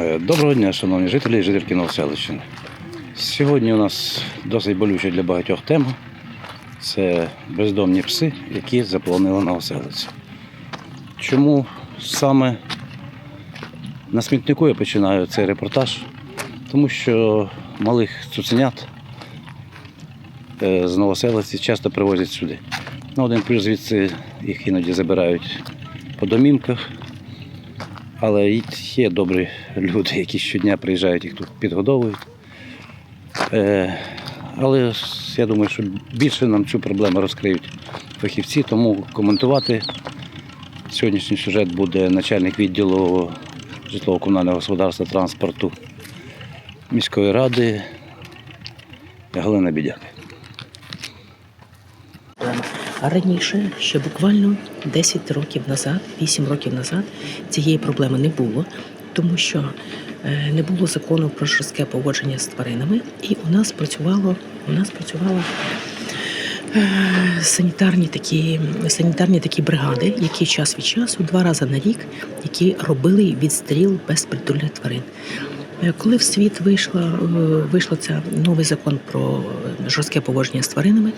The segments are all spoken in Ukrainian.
Е, Доброго дня, шановні жителі і жительки Новоселищини. Сьогодні у нас досить болюча для багатьох тема. Це бездомні пси, які заполонили Новоселицю. Чому саме на смітнику я починаю цей репортаж? Тому що малих цуценят е, з Новоселиці часто привозять сюди. Ну, один плюс звідси їх іноді забирають по домівках. Але є добрі люди, які щодня приїжджають, їх тут підгодовують. Е, але я думаю, що більше нам цю проблему розкриють фахівці, тому коментувати сьогоднішній сюжет буде начальник відділу житлово-комунального господарства транспорту міської ради Галина Бідяк. А раніше, ще буквально 10 років назад, 8 років назад, цієї проблеми не було, тому що е, не було закону про жорстке поводження з тваринами, і у нас працювало, у нас працювало е, санітарні такі, санітарні такі бригади, які час від часу, два рази на рік, які робили відстріл безпритульних тварин. Е, Коли в світ вийшла, вийшла ця новий закон про жорстке поводження з тваринами,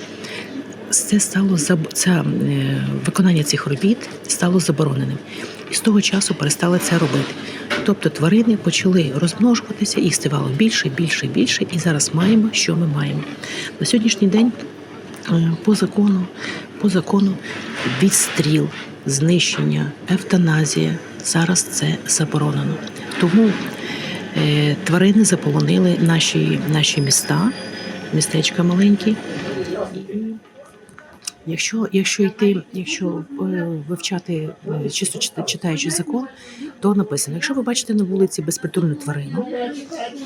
це стало це, е, виконання цих робіт стало забороненим. І з того часу перестали це робити. Тобто тварини почали розмножуватися, їх ставало більше, більше, більше, і зараз маємо, що ми маємо. На сьогоднішній день е, по закону, по закону відстріл, знищення, евтаназія зараз це заборонено. Тому е, тварини заполонили наші, наші міста, містечка маленькі. Якщо, якщо йти, якщо е, вивчати е, чисто чит- читаючи закон, то написано: якщо ви бачите на вулиці безпритульну тварину,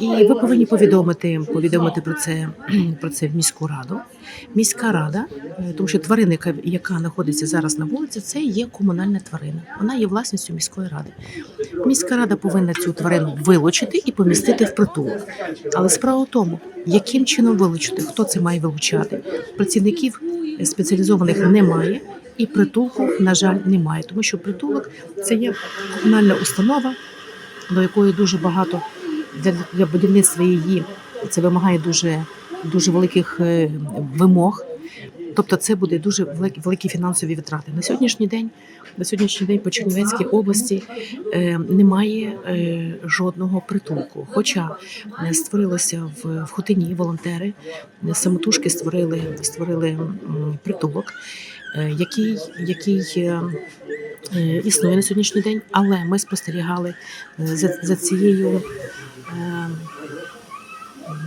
і ви повинні повідомити, повідомити про це про це в міську раду. Міська рада, е, тому що тварина, яка, яка знаходиться зараз на вулиці, це є комунальна тварина. Вона є власністю міської ради. Міська рада повинна цю тварину вилучити і помістити в притулок. Але справа в тому, яким чином вилучити, хто це має вилучати. Працівників спеціалізованих немає, і притулку, на жаль, немає, тому що притулок це є комунальна установа, до якої дуже багато для, для будівництва її це вимагає дуже, дуже великих е, вимог. Тобто це буде дуже великі, фінансові витрати. На сьогоднішній день, на сьогоднішній день по Чернівецькій області е, немає е, жодного притулку. Хоча е, створилося в, Хотині волонтери, самотужки створили, створили притулок, який, який існує на сьогоднішній день, але ми спостерігали за, за цією.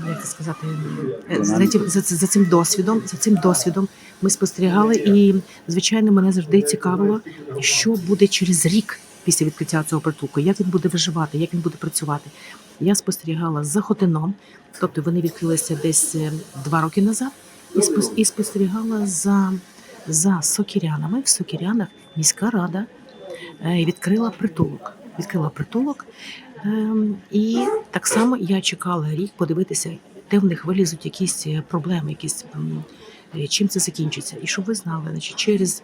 Як сказати, е, за цим, за, за цим досвідом, за цим досвідом ми спостерігали, і звичайно, мене завжди цікавило, що буде через рік після відкриття цього притулку, як він буде виживати, як він буде працювати. Я спостерігала за Хотином, тобто вони відкрилися десь е, два роки назад, і спос- і спостерігала за, за Сокірянами. В Сокірянах міська рада е, відкрила притулок. Відкрила притулок, і так само я чекала рік подивитися, де в них вилізуть якісь е, проблеми, якісь е, чим це закінчиться. І щоб ви знали, значить, через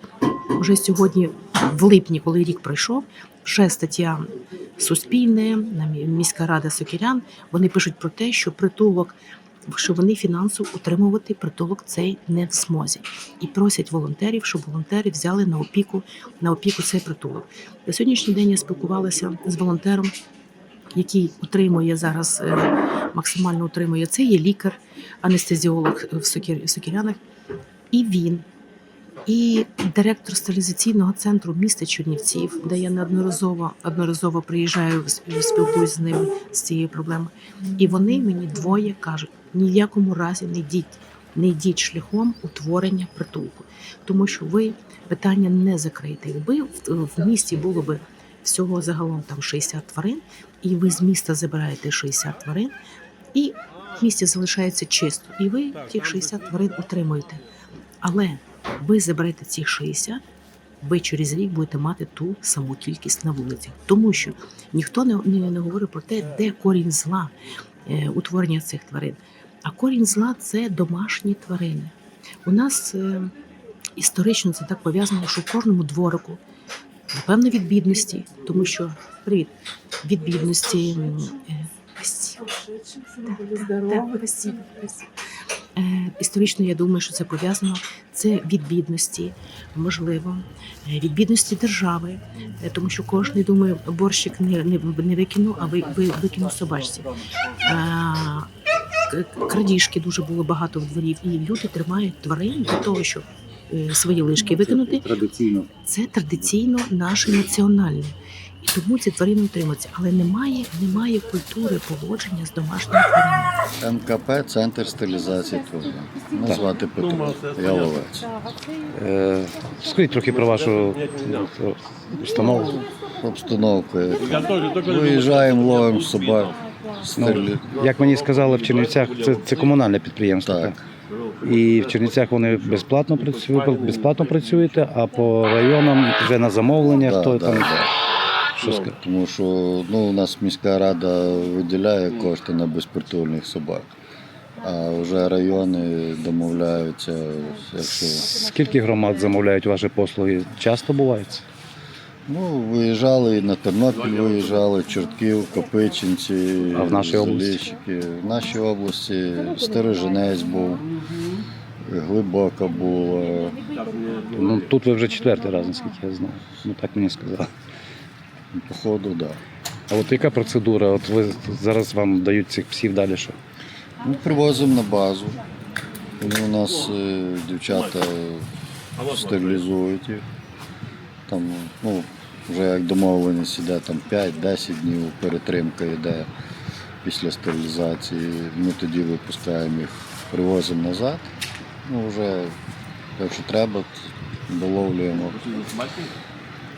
вже сьогодні, в липні, коли рік пройшов, ще стаття Суспільне, міська рада Сокірян. Вони пишуть про те, що притулок, що вони фінансово утримувати притулок цей не в змозі, і просять волонтерів, щоб волонтери взяли на опіку на опіку цей притулок. На сьогоднішній день я спілкувалася з волонтером, який утримує зараз е, максимально утримує. Це є лікар, анестезіолог в Сокірянах, і він. І директор стерилізаційного центру міста Чернівців, де я неодноразово одноразово приїжджаю, спілкуюся з ними з цією проблемою. І вони мені двоє кажуть: ні в якому разі не йдіть, не йдіть шляхом утворення притулку, тому що ви питання не закриєте. Якби в місті було би всього загалом там 60 тварин, і ви з міста забираєте 60 тварин, і в місті залишається чисто, і ви тих 60 тварин утримуєте. Але ви заберете ці 60, ви через рік будете мати ту саму кількість на вулицях. Тому що ніхто не, не, не говорить про те, де корінь зла е, утворення цих тварин. А корінь зла це домашні тварини. У нас е, історично це так пов'язано, що в кожному дворику Напевно, від бідності, тому що привіт, від бідності. е, спасибо. Спасибо. Е, Історично я думаю, що це пов'язано. Це від бідності, можливо, е, від бідності держави, тому що кожен думає, борщик не, не, не викину, а ви, ви викинув собачці. А, крадіжки дуже було багато в дворів, і люди тримають тварин для того, щоб свої лишки викинути. Традиційно. Це традиційно наше національне. І тому ці тварини утримуються. Але немає, немає культури поводження з домашніми тваринами. МКП Центр стилізації тварин. Назвати Петро. Я ловець. Е, скажіть трохи про вашу е, установу. Обстановка. Виїжджаємо, ловимо собак. Стилі... Як мені сказали, в Чернівцях це, це комунальне підприємство. Так. І в Чернівцях вони безплатно працюють, безплатно працюєте, а по районам вже на замовлення, Да, хто да, там да. що. Тому що ну, у нас міська рада виділяє кошти на безпритульних собак. А вже райони домовляються, якщо Скільки громад замовляють ваші послуги? Часто буває це? ну, виїжджали і на Тернопіль виїжджали, Чортків, Копичинці, А в нашій області? В нашій області Стереженець був, Глибока була. Ну тут ви вже четвертий раз, наскільки я знаю. Ну так мені сказали. Походу, так. Да. А от яка процедура? От ви зараз вам дають цих псів далі що? Ну, привозимо на базу. Вони у нас е, дівчата стерилізують їх. Там, ну, вже як домовленість іде там 5-10 днів перетримка йде після стерилізації. Ми тоді випускаємо їх, привозимо назад. Ну, вже, якщо треба, доловлюємо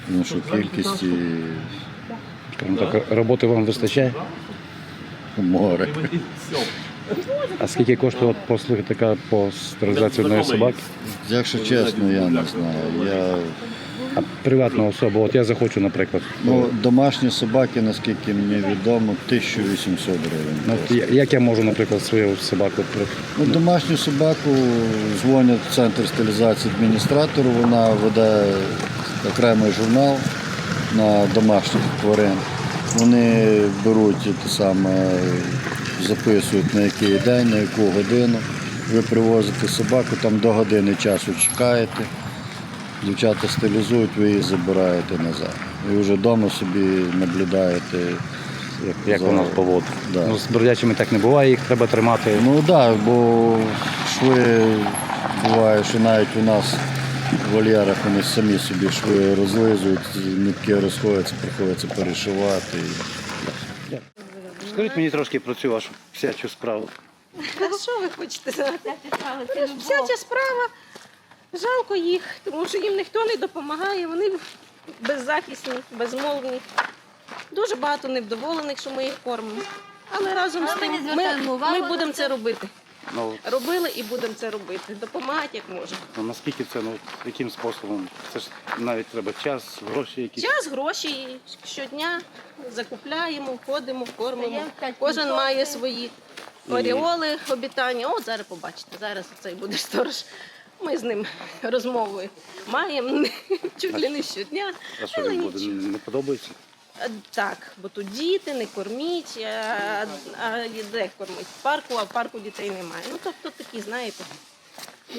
іншу кількість і Скажімо так, роботи вам вистачає? море. А скільки коштує послуги така по стерилізації одної собаки? Якщо чесно, я не знаю. Я приватна особа, от я захочу, наприклад. Ну, домашні собаки, наскільки мені відомо, 1800 гривень. Ну, от я- як я можу, наприклад, свою собаку при- Ну, домашню собаку дзвонять в центр стилізації адміністратору, вона веде окремий журнал на домашніх тварин. Вони беруть те саме, записують на який день, на яку годину. Ви привозите собаку, там до години часу чекаєте. Дівчата стилізують, ви її забираєте назад. І вже вдома собі наблюдаєте. як, як За- вона поводить. Да. Ну, з бродячими так не буває, їх треба тримати. Ну так, да, бо шви буває, що навіть у нас в вольєрах вони самі собі шви розлизують, нитки розходяться, приходиться перешивати. Скажіть мені трошки про цю вашу всячу справу. А що ви хочете знати? Вся ця справа. Жалко їх, тому що їм ніхто не допомагає, вони беззахисні, безмовні. Дуже багато невдоволених, що ми їх кормимо. Але разом з тим ми, ми будемо це. робити. Ну, Робили і будемо це робити. Допомагати як можемо. ну наскільки це, ну яким способом? Це ж навіть треба час, гроші якісь. Час, гроші щодня закупляємо, ходимо, кормимо. Даємо п'ять Кожен має свої оріоли, обітання. От зараз побачите, зараз цей буде сторож. Ми з ним розмовою маємо чуть ли не щодня. А що але він буде? нічого. Не подобається? Так, бо тут діти, не корміть, а, а де кормить? В парку, а в парку дітей немає. Ну, тобто такі, знаєте,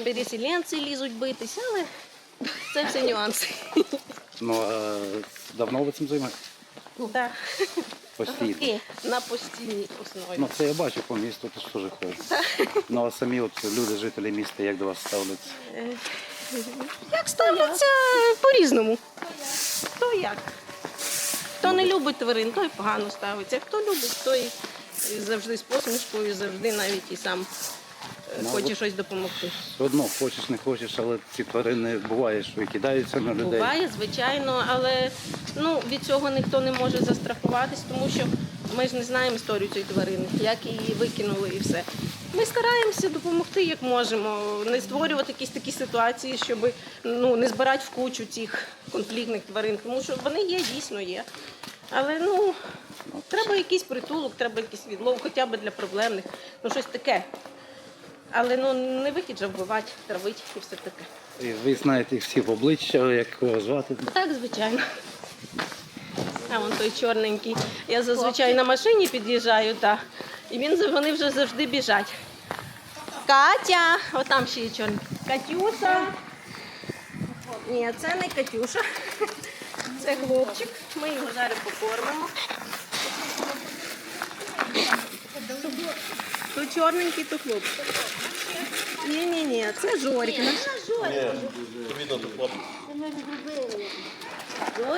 переселенці лізуть битися, але це все нюанси. Ну а давно ви цим займаєтесь? Так, Постійно. на постійній основі. Ну це я бачу по місту, то ж теж ходжу. Ну а самі от люди, жителі міста, як до вас ставляться? Як ставляться по-різному. Хто як? Хто не любить тварин, той погано ставиться. Хто любить, той завжди з посмішкою, завжди навіть і сам е, хоче щось допомогти. Все одно, хочеш, не хочеш, але ці тварини буває, що і кидаються на людей. Буває, звичайно, але ну, від цього ніхто не може застрахуватись, тому що ми ж не знаємо історію цієї тварини, як її викинули і все. Ми стараємося допомогти, як можемо, не створювати якісь такі ситуації, щоб ну, не збирати в кучу цих конфліктних тварин, тому що вони є, дійсно є. Але ну, треба якийсь притулок, треба якийсь відлов, хоча б для проблемних, ну щось таке. Але ну не вихід же вбивати, травити і все таке. І Ви знаєте їх всі в обличчя, як кого звати. Так, звичайно. А вон той чорненький. Я зазвичай на машині під'їжджаю, та, і він, вони вже завжди біжать. Катя! Отам ще є чорний. Катюша. Ні, це не Катюша. Це хлопчик. Ми його зараз покормимо. То чорненький, то хлопчик. Ні, ні, ні, це Жорик. наш.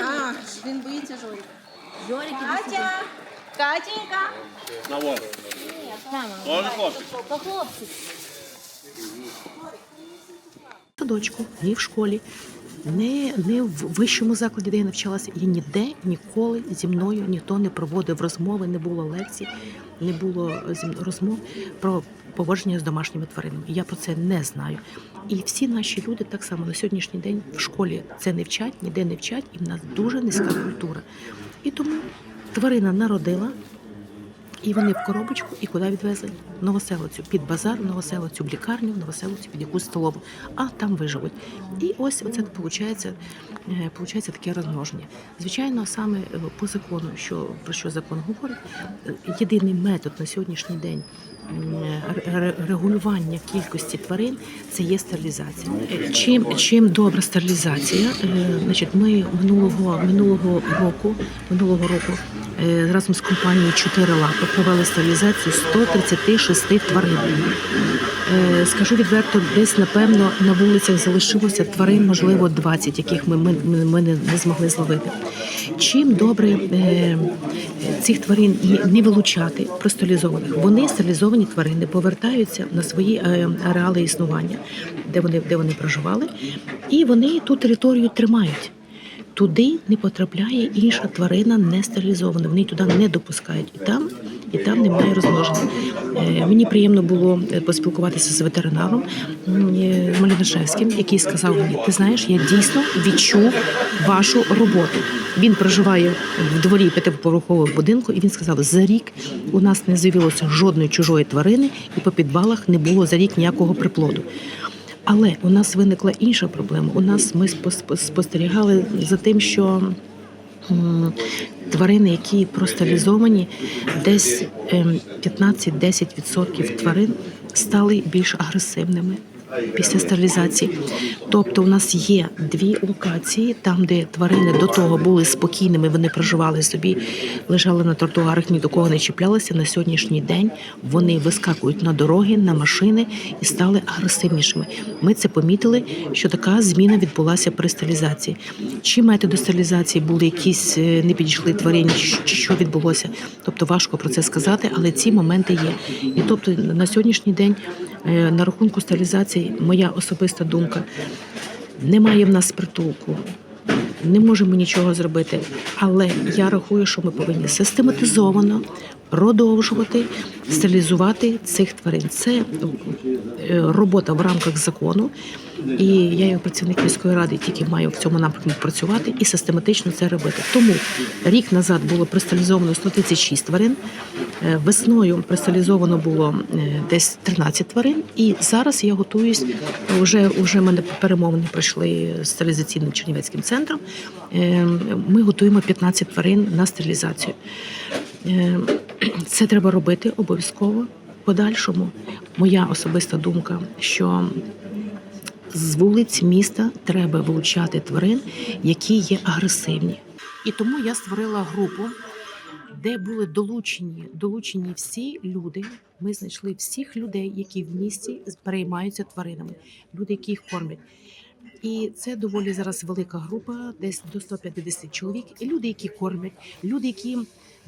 А, він боїться Жорика. Жорик Катя! Катенька! В садочку, ні в школі, не, не в вищому закладі, де я навчалася. І ніде ніколи зі мною ніхто не проводив розмови, не було лекцій, не було зі розмов про поводження з домашніми тваринами. Я про це не знаю. І всі наші люди так само на сьогоднішній день в школі це не вчать, ніде не вчать, і в нас дуже низька культура. І тому тварина народила. І вони в коробочку, і куди відвезли? В Новоселицю, під базар, в Новоселицю, в лікарню, в Новоселицю, під якусь столову, а там виживуть. І ось оце виходить, виходить таке розмноження. Звичайно, саме е, по закону, що про що закон говорить, е, єдиний метод на сьогоднішній день. Регулювання кількості тварин це є стерилізація. Чим чим добра стерилізація? Е, Значить, ми минулого минулого року минулого року е, разом з компанією «Чотири лапи провели стерилізацію 136 тварин. Е, Скажу відверто, десь напевно на вулицях залишилося тварин, можливо, 20, яких ми, ми, ми, не, змогли зловити. Чим добре цих тварин не вилучати простерилізованих, вони стерилізовані тварини повертаються на свої е, ареали існування, де вони, де вони проживали, і вони ту територію тримають. Туди не потрапляє інша тварина не стерилізована. Вони туди не допускають. І там, і там немає розмноження. Е, мені приємно було е, поспілкуватися з ветеринаром е, Малінашевським, який сказав мені: ти знаєш, я дійсно відчув вашу роботу. Він проживає в дворі п'ятиповерхового будинку, і він сказав: за рік у нас не з'явилося жодної чужої тварини, і по підвалах не було за рік ніякого приплоду. Але у нас виникла інша проблема. У нас ми спос- спостерігали за тим, що тварини, які просталізовані, десь ем, 15-10% тварин стали більш агресивними. Після стерилізації, тобто у нас є дві локації, там, де тварини до того були спокійними, вони проживали собі, лежали на тротуарах, ні до кого не чіплялися. На сьогоднішній день вони вискакують на дороги, на машини і стали агресивнішими. Ми це помітили, що така зміна відбулася при стерилізації. Чи методи стерилізації були якісь е, не підійшли тварині, чи що відбулося? Тобто важко про це сказати, але ці моменти є. І тобто на сьогоднішній день на рахунку стерилізації моя особиста думка. Немає в нас притулку, не можемо нічого зробити. Але я рахую, що ми повинні систематизовано продовжувати стерилізувати цих тварин. Це е, робота в рамках закону, і я, як працівник міської ради, тільки маю в цьому напрямку працювати і систематично це робити. Тому рік назад було присталізовано 136 тварин. Е, Весною присталізовано було е, десь 13 тварин, і зараз я готуюсь. Вже вже мене перемовини пройшли з стерилізаційним чернівецьким центром. Ми готуємо 15 тварин на стерилізацію. Це треба робити обов'язково. Подальшому моя особиста думка, що з вулиць міста треба вилучати тварин, які є агресивні. І тому я створила групу, де були долучені, долучені всі люди. Ми знайшли всіх людей, які в місті переймаються тваринами, люди, які їх кормять. І це доволі зараз велика група, десь до 150 чоловік. І люди, які кормять, люди, які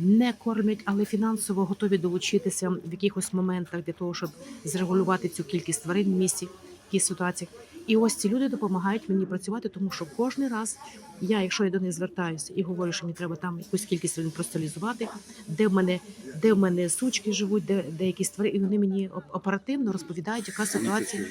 не кормять, але фінансово готові долучитися в якихось моментах для того, щоб зрегулювати цю кількість тварин в місті, в якихось ситуаціях. І ось ці люди допомагають мені працювати, тому що кожен раз я, якщо я до них звертаюся і говорю, що мені треба там якусь кількість тварин просталізувати, де в мене, де в мене сучки живуть, де, де якісь тварини, і вони мені оперативно розповідають, яка ситуація.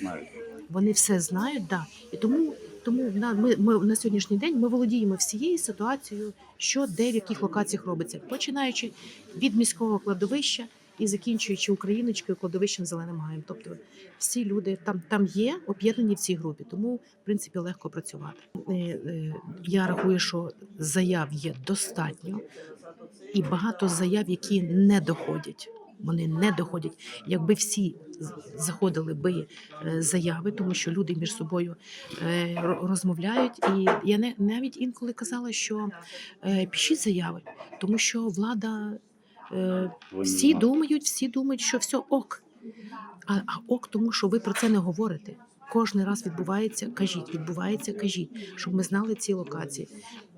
Вони все знають, да. І тому, тому на, ми, ми на сьогоднішній день ми володіємо всією ситуацією, що де в яких локаціях робиться, починаючи від міського кладовища і закінчуючи Україночкою, кладовищем зеленим гаєм. Тобто всі люди там, там є об'єднані в цій групі, тому в принципі легко працювати. Е, е, Я рахую, що заяв є достатньо, і багато заяв, які не доходять. Вони не доходять. Якби всі заходили би е, заяви, тому що люди між собою е, розмовляють. І я не навіть інколи казала, що е, пишіть заяви, тому що влада всі думають, всі думають, що все ок. А, а ок, тому що ви про це не говорите. Кожний раз відбувається, кажіть, відбувається, кажіть, щоб ми знали ці локації.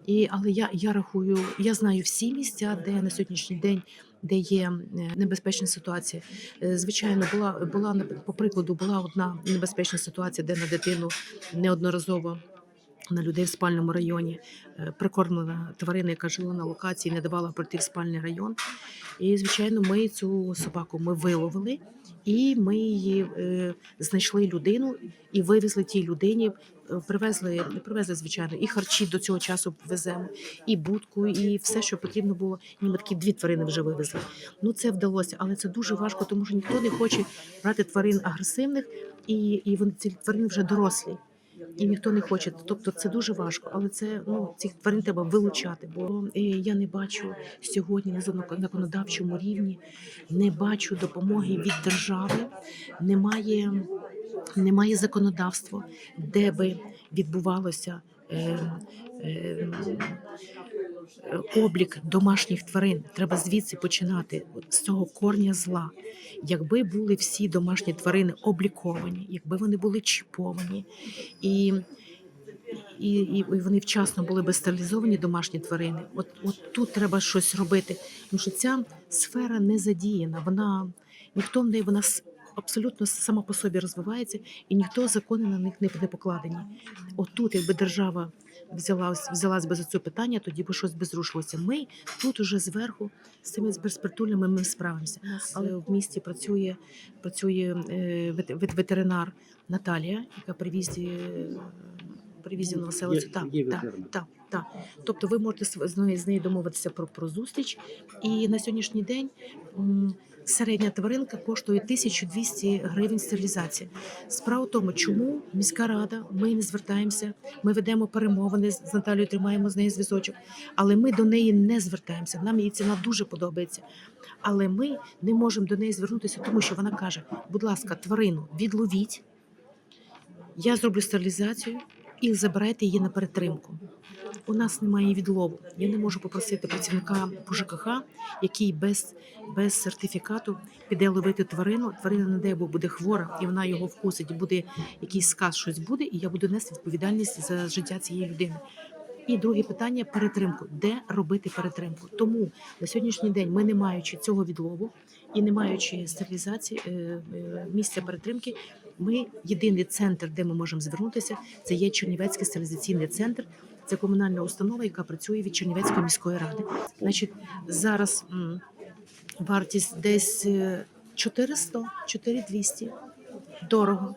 І, але я, я рахую, я знаю всі місця, де на сьогоднішній день де є небезпечна ситуація. Е, Звичайно, була була по прикладу, була одна небезпечна ситуація, де на дитину неодноразово. На людей в спальному районі е, прикормлена тварина, яка жила на локації, не давала пройти в спальний район. І звичайно, ми цю собаку ми виловили, і ми її е, знайшли людину і вивезли тій людині. Привезли, привезли звичайно, і харчі до цього часу веземо, і будку, і все, що потрібно було. Ніби такі дві тварини вже вивезли. Ну це вдалося, але це дуже важко, тому що ніхто не хоче брати тварин агресивних, і, і вони ці тварини вже дорослі. І ніхто не хоче. Тобто це дуже важко, але це ну цих тварин треба вилучати. Бо е, я не бачу сьогодні на законодавчому рівні, не бачу допомоги від держави, немає, немає законодавства, де би відбувалося. Е, е, облік домашніх тварин треба звідси починати з цього корня зла. Якби були всі домашні тварини обліковані, якби вони були чіповані і, і, і вони вчасно були би стерилізовані домашні тварини. От, от тут треба щось робити. Тому що ця сфера не задіяна. Вона ніхто в неї вона абсолютно сама по собі розвивається, і ніхто закони на них не, покладені. От тут, якби держава взялась, взялась би за це питання, тоді би щось би зрушилося. Ми тут уже зверху з цими безпритульними ми справимося. Але в місті працює, працює е, вет- вет- ветеринар Наталія, яка привізі. Привізі новоселицю. Є- Так, так, так, так. Тобто ви можете з- нею, домовитися про, про зустріч. І на сьогоднішній день середня тваринка коштує 1200 гривень стерилізація. Справа в тому, чому міська рада, ми не звертаємося, ми ведемо перемовини з Наталією, тримаємо з нею зв'язочок, але ми до неї не звертаємося. Нам її ціна дуже подобається. Але ми не можемо до неї звернутися, тому що вона каже: будь ласка, тварину відловіть, я зроблю стерилізацію і забирайте її на перетримку. У нас немає відлову. Я не можу попросити працівника по ЖКХ, який без, без сертифікату піде ловити тварину. Тварина, не дай Бог, буде хвора, і вона його вкусить, буде якийсь сказ, щось буде, і я буду нести відповідальність за життя цієї людини. І друге питання перетримку. Де робити перетримку? Тому на сьогоднішній день ми, не маючи цього відлову і не маючи стерилізації е, е, місця перетримки, ми єдиний центр, де ми можемо звернутися, це є Чернівецький стерилізаційний центр. Це комунальна установа, яка працює від Чернівецької міської ради. Значить, зараз м, вартість десь е, 400, 4200. Дорого.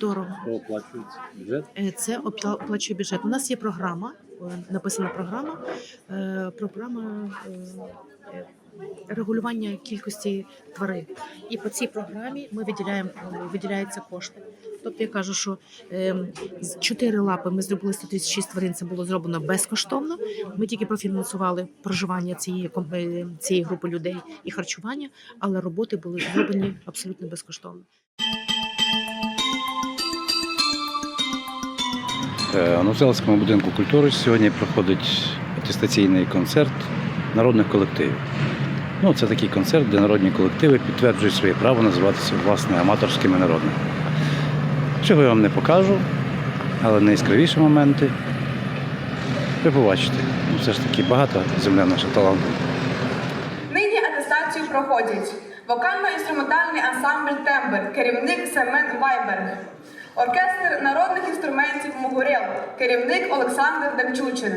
Дорого. Хто оплачується бюджет? Е, Це опла- оплачує бюджет. У нас є програма, е, написана програма, е, програма е, е, регулювання кількості тварин. І по цій програмі ми виділяємо виділяються кошти. Тобто я кажу, що е, з чотири лапи ми зробили 136 тварин. Це було зроблено безкоштовно. Ми тільки профінансували проживання цієї е, цієї групи людей і харчування, але роботи були зроблені абсолютно безкоштовно. Е, У Новоселському будинку культури сьогодні проходить атестаційний концерт народних колективів. Ну, це такий концерт, де народні колективи підтверджують своє право називатися власне аматорськими народними. Чого я вам не покажу, але найяскравіші моменти ви побачите. Ну, все ж таки багата земля наша таланту. Нині атестацію проходять вокально-інструментальний ансамбль Тембр, керівник Семен Вайберг, оркестр народних інструментів Могурєл, керівник Олександр Демчучин,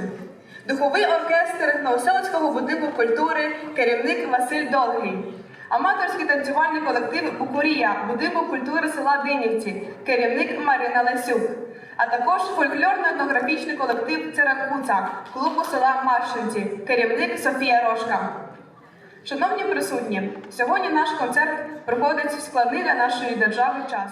духовий оркестр Новоселицького будинку культури, керівник Василь Долгий. Аматорський танцювальний колектив Букурія, будинку культури села Динівці, керівник Марина Лесюк, а також фольклорно-етнографічний колектив Церекуца, клубу села Маршинці, керівник Софія Рожка. Шановні присутні, сьогодні наш концерт проходить в складний для нашої держави час.